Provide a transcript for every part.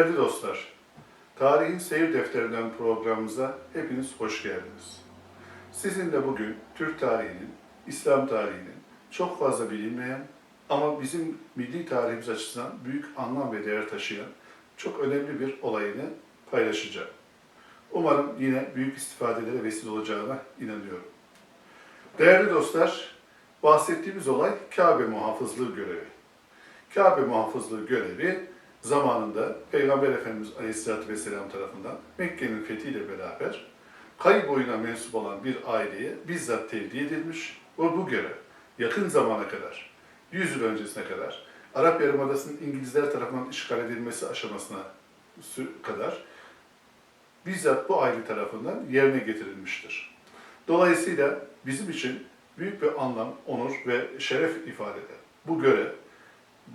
Değerli dostlar, Tarihin Seyir Defterinden programımıza hepiniz hoş geldiniz. Sizinle bugün Türk tarihinin, İslam tarihinin çok fazla bilinmeyen ama bizim milli tarihimiz açısından büyük anlam ve değer taşıyan çok önemli bir olayını paylaşacağım. Umarım yine büyük istifadelere vesile olacağına inanıyorum. Değerli dostlar, bahsettiğimiz olay Kabe muhafızlığı görevi. Kabe muhafızlığı görevi zamanında Peygamber Efendimiz Aleyhisselatü Vesselam tarafından Mekke'nin fethiyle beraber Kayı boyuna mensup olan bir aileye bizzat tevdi edilmiş ve bu görev yakın zamana kadar, 100 yıl öncesine kadar Arap Yarımadası'nın İngilizler tarafından işgal edilmesi aşamasına kadar bizzat bu aile tarafından yerine getirilmiştir. Dolayısıyla bizim için büyük bir anlam, onur ve şeref ifade eder. Bu görev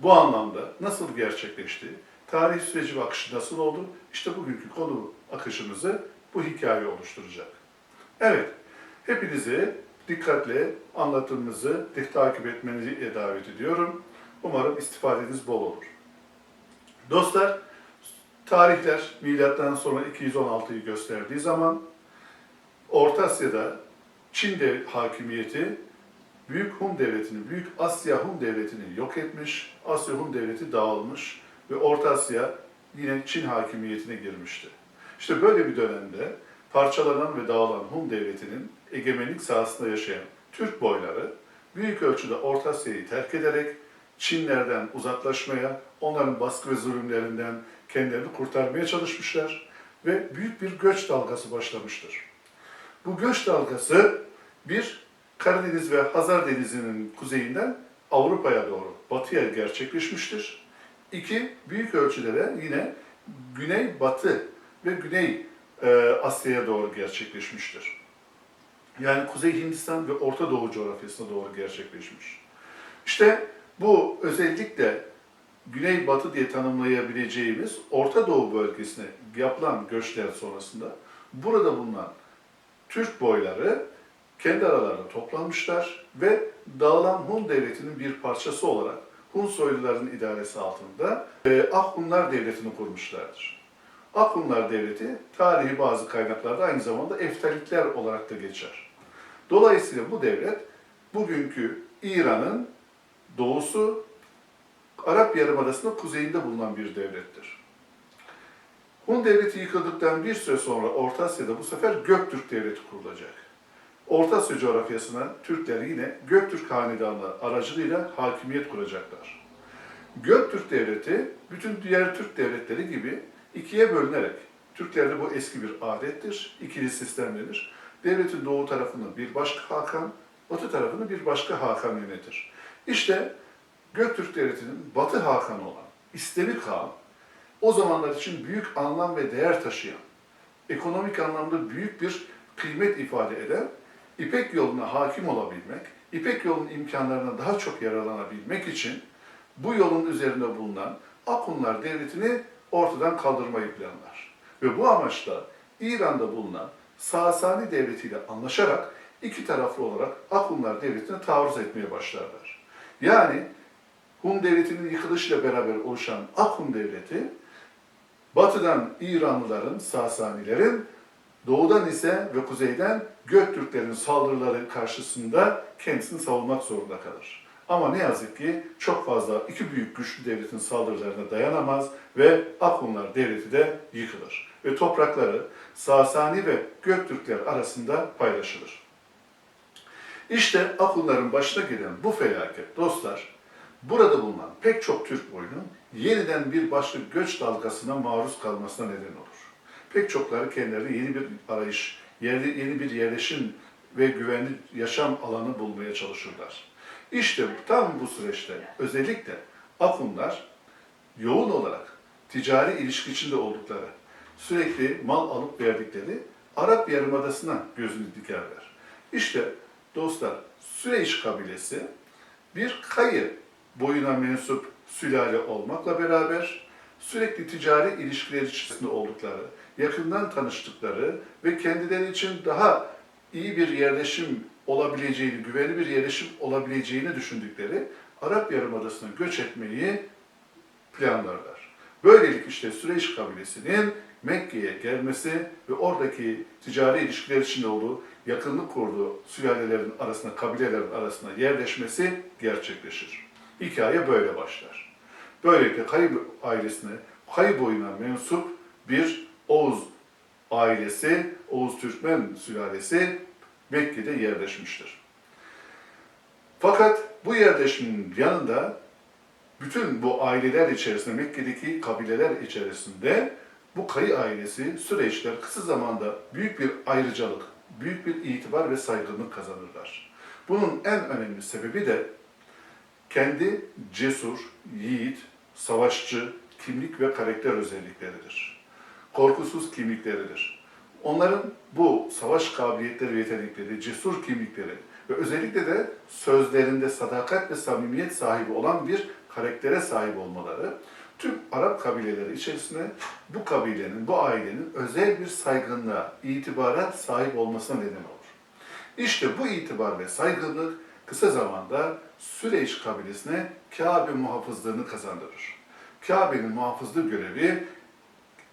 bu anlamda nasıl gerçekleşti, tarih süreci ve akışı nasıl oldu, işte bugünkü konu akışımızı bu hikaye oluşturacak. Evet, hepinizi dikkatle anlatımımızı takip etmenizi davet ediyorum. Umarım istifadeniz bol olur. Dostlar, tarihler milattan sonra 216'yı gösterdiği zaman Orta Asya'da Çin hakimiyeti Büyük Hun Devleti'ni, Büyük Asya Hun Devleti'ni yok etmiş, Asya Hun Devleti dağılmış ve Orta Asya yine Çin hakimiyetine girmişti. İşte böyle bir dönemde parçalanan ve dağılan Hun Devleti'nin egemenlik sahasında yaşayan Türk boyları büyük ölçüde Orta Asya'yı terk ederek Çinlerden uzaklaşmaya, onların baskı ve zulümlerinden kendilerini kurtarmaya çalışmışlar ve büyük bir göç dalgası başlamıştır. Bu göç dalgası bir Karadeniz ve Hazar Denizi'nin kuzeyinden Avrupa'ya doğru, batıya gerçekleşmiştir. İki, büyük ölçüde de yine güney-batı ve güney e, Asya'ya doğru gerçekleşmiştir. Yani Kuzey Hindistan ve Orta Doğu coğrafyasına doğru gerçekleşmiş. İşte bu özellikle Güney-Batı diye tanımlayabileceğimiz Orta Doğu bölgesine yapılan göçler sonrasında burada bulunan Türk boyları kendi aralarında toplanmışlar ve dağılan Hun Devleti'nin bir parçası olarak Hun soyluların idaresi altında e, Ahunlar Devleti'ni kurmuşlardır. Ahunlar Devleti tarihi bazı kaynaklarda aynı zamanda Eftalitler olarak da geçer. Dolayısıyla bu devlet bugünkü İran'ın doğusu Arap Yarımadası'nın kuzeyinde bulunan bir devlettir. Hun Devleti yıkıldıktan bir süre sonra Orta Asya'da bu sefer Göktürk Devleti kurulacak. Orta Asya coğrafyasına Türkler yine Göktürk Hanedanlığı aracılığıyla hakimiyet kuracaklar. Göktürk Devleti bütün diğer Türk devletleri gibi ikiye bölünerek, Türklerde bu eski bir adettir, ikili sistem denir. Devletin doğu tarafını bir başka Hakan, batı tarafını bir başka Hakan yönetir. İşte Göktürk Devleti'nin batı Hakanı olan İstemik Han, o zamanlar için büyük anlam ve değer taşıyan, ekonomik anlamda büyük bir kıymet ifade eden İpek yoluna hakim olabilmek, İpek yolunun imkanlarına daha çok yararlanabilmek için bu yolun üzerinde bulunan Akunlar Devleti'ni ortadan kaldırmayı planlar. Ve bu amaçla İran'da bulunan Sasani Devleti ile anlaşarak iki taraflı olarak Akunlar Devleti'ne taarruz etmeye başlarlar. Yani Hun Devleti'nin yıkılışıyla beraber oluşan Akun Devleti, batıdan İranlıların, Sasanilerin, doğudan ise ve kuzeyden Göktürklerin saldırıları karşısında kendisini savunmak zorunda kalır. Ama ne yazık ki çok fazla iki büyük güçlü devletin saldırılarına dayanamaz ve Akunlar Devleti de yıkılır. Ve toprakları Sasani ve Göktürkler arasında paylaşılır. İşte Akunların başına gelen bu felaket dostlar, burada bulunan pek çok Türk boyunun yeniden bir başka göç dalgasına maruz kalmasına neden olur. Pek çokları kendileri yeni bir arayış, yeni, yeni bir yerleşim ve güvenli yaşam alanı bulmaya çalışırlar. İşte tam bu süreçte özellikle Akunlar yoğun olarak ticari ilişki içinde oldukları, sürekli mal alıp verdikleri Arap Yarımadası'na gözünü dikerler. İşte dostlar Süveyş kabilesi bir kayı boyuna mensup sülale olmakla beraber sürekli ticari ilişkiler içerisinde oldukları, yakından tanıştıkları ve kendileri için daha iyi bir yerleşim olabileceğini, güvenli bir yerleşim olabileceğini düşündükleri Arap Yarımadası'na göç etmeyi planlarlar. Böylelikle işte Süreç kabilesinin Mekke'ye gelmesi ve oradaki ticari ilişkiler içinde olduğu, yakınlık kurduğu sülalelerin arasında, kabilelerin arasında yerleşmesi gerçekleşir. Hikaye böyle başlar. Böylelikle Kayı ailesine, Kayı boyuna mensup bir Oğuz ailesi, Oğuz Türkmen sülalesi Mekke'de yerleşmiştir. Fakat bu yerleşimin yanında bütün bu aileler içerisinde, Mekke'deki kabileler içerisinde bu Kayı ailesi süreçler kısa zamanda büyük bir ayrıcalık, büyük bir itibar ve saygınlık kazanırlar. Bunun en önemli sebebi de kendi cesur, yiğit, savaşçı, kimlik ve karakter özellikleridir. Korkusuz kimlikleridir. Onların bu savaş kabiliyetleri ve yetenekleri, cesur kimlikleri ve özellikle de sözlerinde sadakat ve samimiyet sahibi olan bir karaktere sahip olmaları tüm Arap kabileleri içerisinde bu kabilenin, bu ailenin özel bir saygınlığa, itibara sahip olmasına neden olur. İşte bu itibar ve saygınlık kısa zamanda Süreç kabilesine Kabe muhafızlığını kazandırır. Kabe'nin muhafızlığı görevi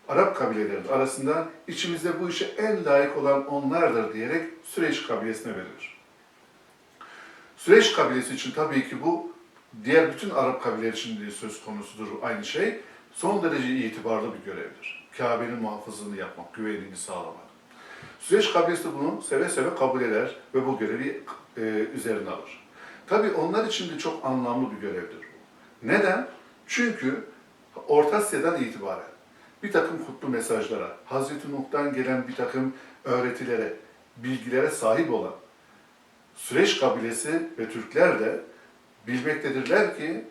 Arap kabilelerinin arasında içimizde bu işe en layık olan onlardır diyerek Süreç kabilesine verilir. Süreç kabilesi için tabii ki bu diğer bütün Arap kabileleri için de söz konusudur aynı şey. Son derece itibarlı bir görevdir. Kabe'nin muhafızlığını yapmak, güvenliğini sağlamak. Süreç kabilesi bunu seve seve kabul eder ve bu görevi e, üzerine alır. Tabii onlar için de çok anlamlı bir görevdir. Neden? Çünkü Orta Asya'dan itibaren bir takım kutlu mesajlara, Hazreti Nuh'tan gelen bir takım öğretilere, bilgilere sahip olan Süreç kabilesi ve Türkler de bilmektedirler ki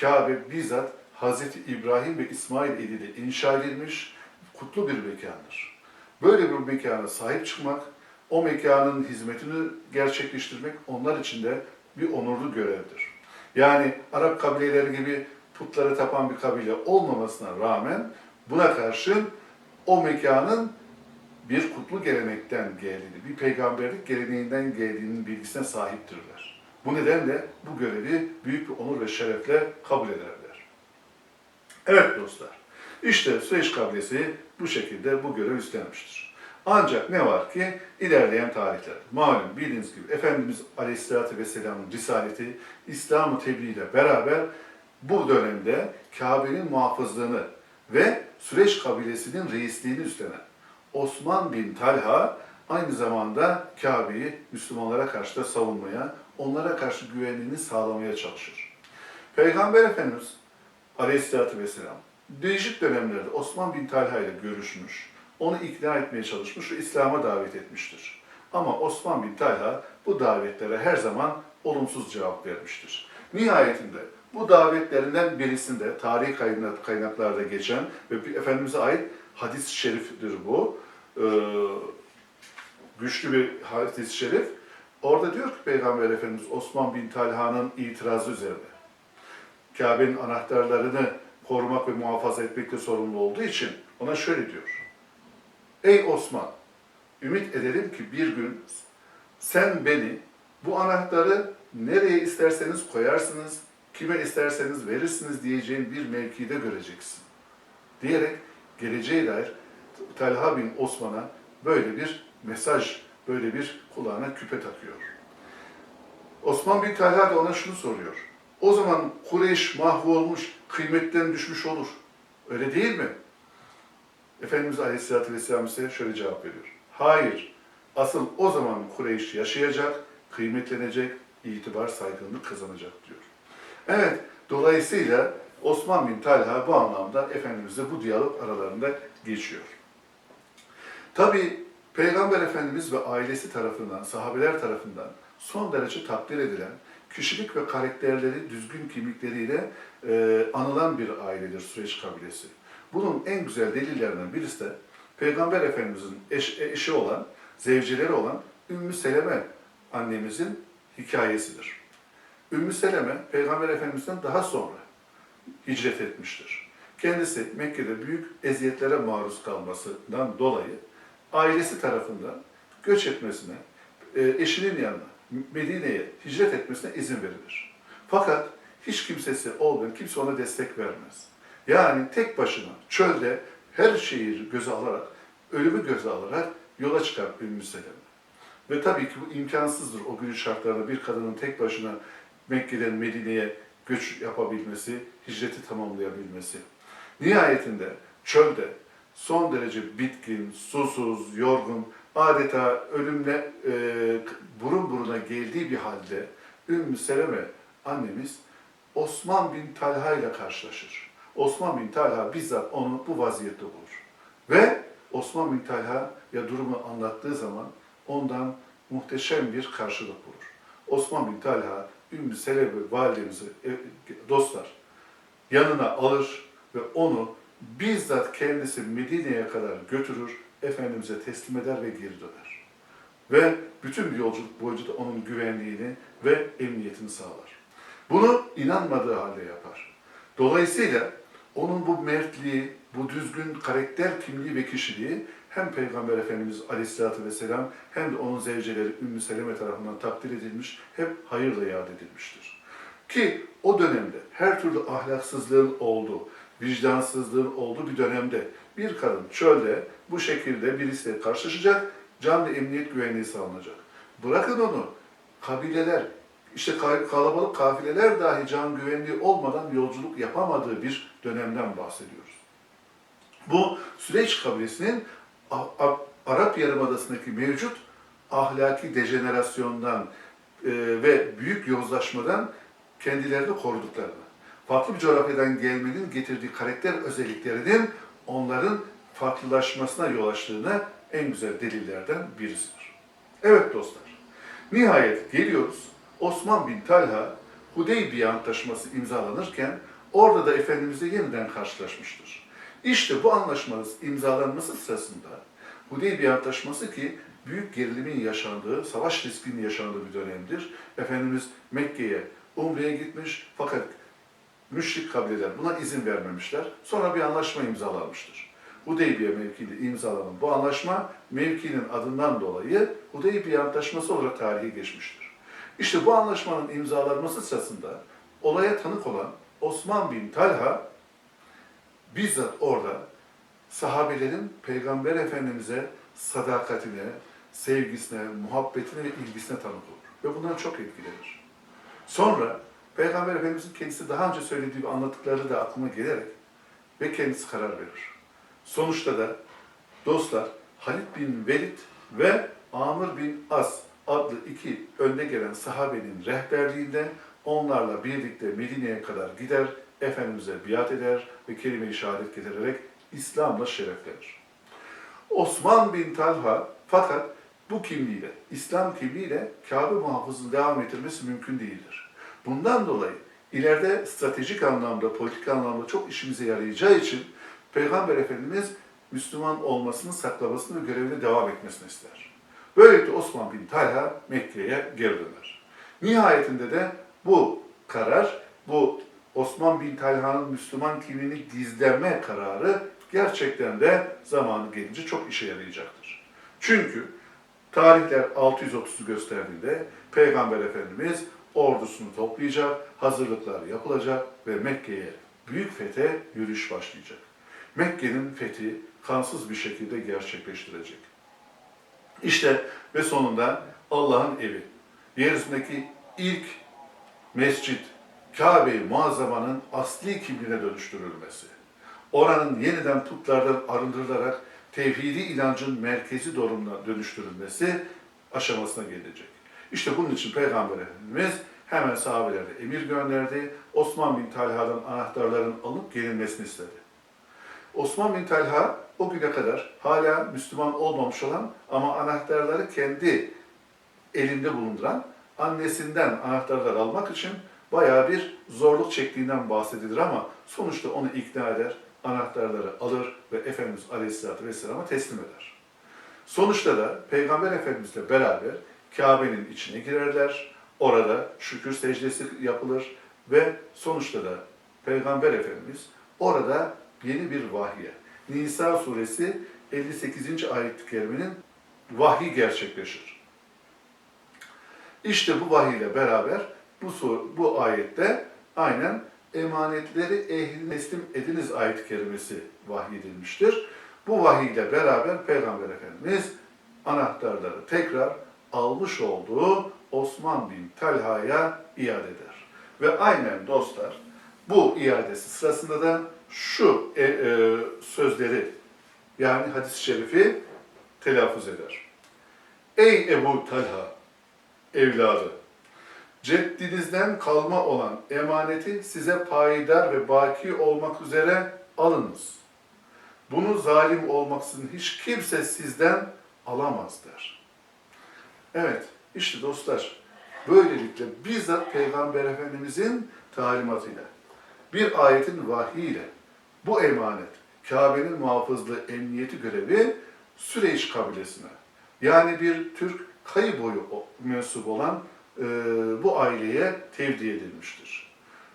Kabe bizzat Hazreti İbrahim ve İsmail eliyle inşa edilmiş kutlu bir mekandır. Böyle bir mekana sahip çıkmak, o mekanın hizmetini gerçekleştirmek onlar için de bir onurlu görevdir. Yani Arap kabileleri gibi putlara tapan bir kabile olmamasına rağmen buna karşın o mekanın bir kutlu gelenekten geldiğini, bir peygamberlik geleneğinden geldiğinin bilgisine sahiptirler. Bu nedenle bu görevi büyük bir onur ve şerefle kabul ederler. Evet dostlar, işte Süveyş kabilesi bu şekilde bu görevi üstlenmiştir. Ancak ne var ki ilerleyen tarihler, malum bildiğiniz gibi Efendimiz Aleyhisselatü Vesselam'ın risaleti, İslam-ı tebliğ ile beraber bu dönemde Kabe'nin muhafızlığını ve Süreç kabilesinin reisliğini üstlenen Osman bin Talha aynı zamanda Kabe'yi Müslümanlara karşı da savunmaya, onlara karşı güvenliğini sağlamaya çalışır. Peygamber Efendimiz Aleyhisselatü Vesselam değişik dönemlerde Osman bin Talha ile görüşmüş, onu ikna etmeye çalışmış ve İslam'a davet etmiştir. Ama Osman bin Talha bu davetlere her zaman olumsuz cevap vermiştir. Nihayetinde bu davetlerinden birisinde tarihi kaynak- kaynaklarda geçen ve Efendimiz'e ait hadis-i şeriftir bu. Ee, güçlü bir hadis-i şerif. Orada diyor ki Peygamber Efendimiz Osman bin Talha'nın itirazı üzerine. Kabe'nin anahtarlarını korumak ve muhafaza etmekle sorumlu olduğu için ona şöyle diyor. Ey Osman, ümit ederim ki bir gün sen beni bu anahtarı nereye isterseniz koyarsınız, kime isterseniz verirsiniz diyeceğin bir mevkide göreceksin. Diyerek geleceğe dair Talha bin Osman'a böyle bir mesaj, böyle bir kulağına küpe takıyor. Osman bin Talha da ona şunu soruyor. O zaman Kureyş mahvolmuş, kıymetten düşmüş olur. Öyle değil mi? Efendimiz Aleyhisselatü Vesselam ise şöyle cevap veriyor. Hayır, asıl o zaman Kureyş yaşayacak, kıymetlenecek, itibar, saygınlık kazanacak diyor. Evet, dolayısıyla Osman bin Talha bu anlamda Efendimizle bu diyalog aralarında geçiyor. Tabi Peygamber Efendimiz ve ailesi tarafından, sahabeler tarafından son derece takdir edilen, kişilik ve karakterleri düzgün kimlikleriyle e, anılan bir ailedir Süreç kabilesi. Bunun en güzel delillerinden birisi de Peygamber Efendimizin eş, eşi olan, zevcileri olan Ümmü Seleme annemizin hikayesidir. Ümmü Seleme, Peygamber Efendimiz'den daha sonra hicret etmiştir. Kendisi Mekke'de büyük eziyetlere maruz kalmasından dolayı ailesi tarafından göç etmesine, e, eşinin yanına, Medine'ye hicret etmesine izin verilir. Fakat hiç kimsesi olmayan, kimse ona destek vermez. Yani tek başına çölde her şeyi göze alarak, ölümü göze alarak yola çıkar Ümmü Seleme. Ve tabii ki bu imkansızdır o günün şartlarında bir kadının tek başına Mekke'den Medine'ye göç yapabilmesi, hicreti tamamlayabilmesi. Nihayetinde çölde son derece bitkin, susuz, yorgun, adeta ölümle e, burun buruna geldiği bir halde Ümmü Seleme annemiz Osman bin Talha ile karşılaşır. Osman bin Talha bizzat onu bu vaziyette bulur. Ve Osman bin Talha ya durumu anlattığı zaman ondan muhteşem bir karşılık bulur. Osman bin Talha Ümmü Seleme validemizi e, dostlar yanına alır ve onu bizzat kendisi Medine'ye kadar götürür, Efendimiz'e teslim eder ve geri döner. Ve bütün yolculuk boyunca da onun güvenliğini ve emniyetini sağlar. Bunu inanmadığı halde yapar. Dolayısıyla onun bu mertliği, bu düzgün karakter kimliği ve kişiliği hem Peygamber Efendimiz Aleyhisselatü Vesselam hem de onun zevceleri Ümmü Seleme tarafından takdir edilmiş, hep hayırla yad edilmiştir. Ki o dönemde her türlü ahlaksızlığın olduğu, vicdansızlığın olduğu bir dönemde bir kadın çölde bu şekilde birisiyle karşılaşacak, can ve emniyet güvenliği sağlanacak. Bırakın onu, kabileler, işte ka- kalabalık kafileler dahi can güvenliği olmadan yolculuk yapamadığı bir dönemden bahsediyoruz. Bu Süreç kabilesinin Arap Yarımadası'ndaki mevcut ahlaki dejenerasyondan e, ve büyük yozlaşmadan kendilerini koruduklarını, farklı bir coğrafyadan gelmenin getirdiği karakter özelliklerinin onların farklılaşmasına yol açtığına en güzel delillerden birisidir. Evet dostlar, nihayet geliyoruz Osman bin Talha Hudeybiye Antlaşması imzalanırken orada da Efendimiz'le yeniden karşılaşmıştır. İşte bu anlaşmanın imzalanması sırasında Hudeybiye Antlaşması ki büyük gerilimin yaşandığı, savaş riskinin yaşandığı bir dönemdir. Efendimiz Mekke'ye, Umre'ye gitmiş fakat müşrik kabileler buna izin vermemişler. Sonra bir anlaşma imzalanmıştır. Hudeybiye mevkiinde imzalanan bu anlaşma mevkinin adından dolayı Hudeybiye Antlaşması olarak tarihe geçmiştir. İşte bu anlaşmanın imzalanması sırasında olaya tanık olan Osman bin Talha bizzat orada sahabelerin Peygamber Efendimiz'e sadakatine, sevgisine, muhabbetine ve ilgisine tanık olur. Ve bundan çok etkilenir. Sonra Peygamber Efendimiz'in kendisi daha önce söylediği anlattıkları da aklıma gelerek ve kendisi karar verir. Sonuçta da dostlar Halid bin Velid ve Amr bin As adlı iki önde gelen sahabenin rehberliğinde onlarla birlikte Medine'ye kadar gider, Efendimiz'e biat eder ve kelime-i şehadet getirerek İslam'la şereflenir. Osman bin Talha fakat bu kimliğiyle, İslam kimliğiyle Kabe muhafızını devam ettirmesi mümkün değildir. Bundan dolayı ileride stratejik anlamda, politik anlamda çok işimize yarayacağı için Peygamber Efendimiz Müslüman olmasını, saklamasını ve görevine devam etmesini ister. Böylelikle Osman bin Talha Mekke'ye geri döner. Nihayetinde de bu karar, bu Osman bin Talha'nın Müslüman kimliğini gizleme kararı gerçekten de zamanı gelince çok işe yarayacaktır. Çünkü tarihler 630'u gösterdiğinde Peygamber Efendimiz ordusunu toplayacak, hazırlıklar yapılacak ve Mekke'ye büyük fete yürüyüş başlayacak. Mekke'nin fethi kansız bir şekilde gerçekleştirecek. İşte ve sonunda Allah'ın evi, yeryüzündeki ilk mescit, Kabe-i Muazzama'nın asli kimliğine dönüştürülmesi, oranın yeniden putlardan arındırılarak tevhidi inancın merkezi durumuna dönüştürülmesi aşamasına gelecek. İşte bunun için Peygamber Efendimiz hemen sahabelere emir gönderdi. Osman bin Talha'dan anahtarların alınıp gelinmesini istedi. Osman bin Talha o güne kadar hala Müslüman olmamış olan ama anahtarları kendi elinde bulunduran annesinden anahtarlar almak için bayağı bir zorluk çektiğinden bahsedilir ama sonuçta onu ikna eder, anahtarları alır ve Efendimiz Aleyhisselatü Vesselam'a teslim eder. Sonuçta da Peygamber Efendimizle beraber Kabe'nin içine girerler, orada şükür secdesi yapılır ve sonuçta da Peygamber Efendimiz orada yeni bir vahye, Nisa suresi 58. ayet-i kerimenin vahyi gerçekleşir. İşte bu vahiy ile beraber bu, sur- bu ayette aynen emanetleri ehline teslim ediniz ayet-i kerimesi vahyedilmiştir. Bu vahiyle beraber Peygamber Efendimiz anahtarları tekrar almış olduğu Osman bin Talha'ya iade eder. Ve aynen dostlar bu iadesi sırasında da şu e, e, sözleri yani hadis-i şerifi telaffuz eder. Ey Ebu Talha evladı ceddinizden kalma olan emaneti size payidar ve baki olmak üzere alınız. Bunu zalim olmaksızın hiç kimse sizden alamaz der. Evet, işte dostlar, böylelikle bizzat Peygamber Efendimizin talimatıyla, bir ayetin vahiyle bu emanet, Kabe'nin muhafızlığı emniyeti görevi Süreyş kabilesine, yani bir Türk kayı boyu mensup olan e, bu aileye tevdi edilmiştir.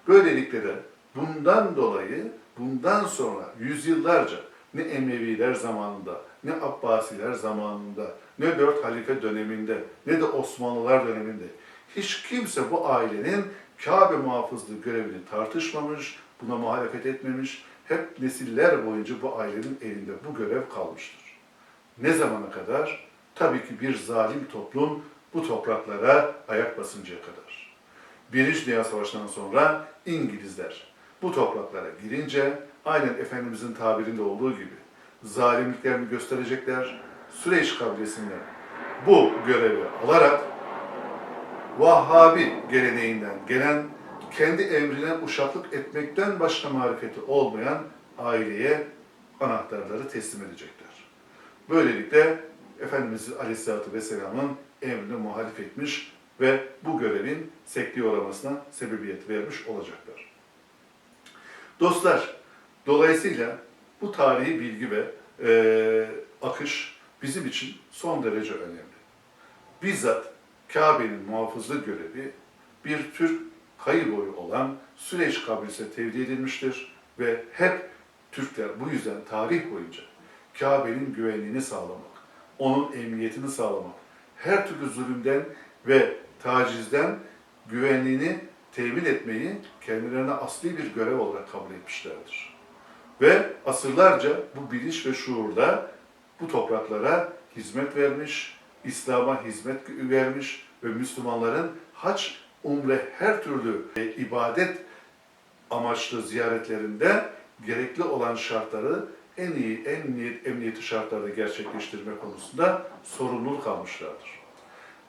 Böylelikle de bundan dolayı bundan sonra yüzyıllarca ne Emeviler zamanında, ne Abbasiler zamanında, ne dört halife döneminde, ne de Osmanlılar döneminde hiç kimse bu ailenin Kabe muhafızlığı görevini tartışmamış, buna muhalefet etmemiş. Hep nesiller boyunca bu ailenin elinde bu görev kalmıştır. Ne zamana kadar? Tabii ki bir zalim toplum bu topraklara ayak basıncaya kadar. Birinci Dünya Savaşı'ndan sonra İngilizler bu topraklara girince aynen Efendimizin tabirinde olduğu gibi zalimliklerini gösterecekler. Süreç kabilesinden bu görevi alarak Vahhabi geleneğinden gelen kendi emrine uşaklık etmekten başka marifeti olmayan aileye anahtarları teslim edecekler. Böylelikle Efendimiz Aleyhisselatü Vesselam'ın emrine muhalif etmiş ve bu görevin sekteye uğramasına sebebiyet vermiş olacaklar. Dostlar, dolayısıyla bu tarihi bilgi ve eee, akış bizim için son derece önemli. Bizzat Kabe'nin muhafızlığı görevi bir Türk kayı boyu olan Süreç kabilesine tevdi edilmiştir ve hep Türkler bu yüzden tarih boyunca Kabe'nin güvenliğini sağlamak, onun emniyetini sağlamak, her türlü zulümden ve tacizden güvenliğini temin etmeyi kendilerine asli bir görev olarak kabul etmişlerdir. Ve asırlarca bu bilinç ve şuurda bu topraklara hizmet vermiş, İslam'a hizmet vermiş ve Müslümanların hac, umre her türlü ibadet amaçlı ziyaretlerinde gerekli olan şartları en iyi, emniyet, emniyeti şartlarda gerçekleştirme konusunda sorumluluk almışlardır.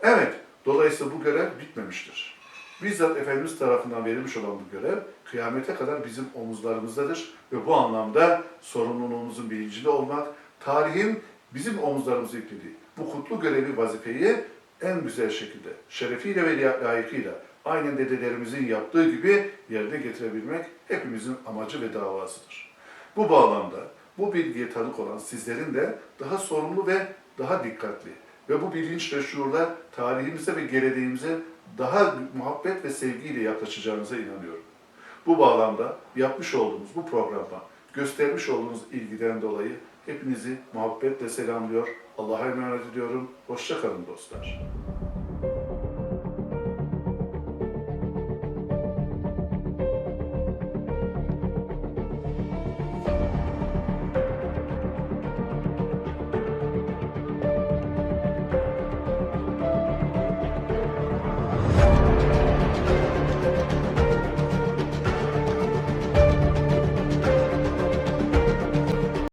Evet, dolayısıyla bu görev bitmemiştir. Bizzat Efendimiz tarafından verilmiş olan bu görev kıyamete kadar bizim omuzlarımızdadır ve bu anlamda sorumluluğumuzun bilincinde olmak, tarihin bizim omuzlarımıza yüklediği bu kutlu görevi, vazifeyi en güzel şekilde, şerefiyle ve layıkıyla, aynen dedelerimizin yaptığı gibi yerine getirebilmek hepimizin amacı ve davasıdır. Bu bağlamda bu bilgiye tanık olan sizlerin de daha sorumlu ve daha dikkatli ve bu bilinç ve şuurla tarihimize ve geleneğimize daha muhabbet ve sevgiyle yaklaşacağınıza inanıyorum. Bu bağlamda yapmış olduğumuz bu programa göstermiş olduğunuz ilgiden dolayı hepinizi muhabbetle selamlıyor. Allah'a emanet ediyorum. Hoşça kalın dostlar.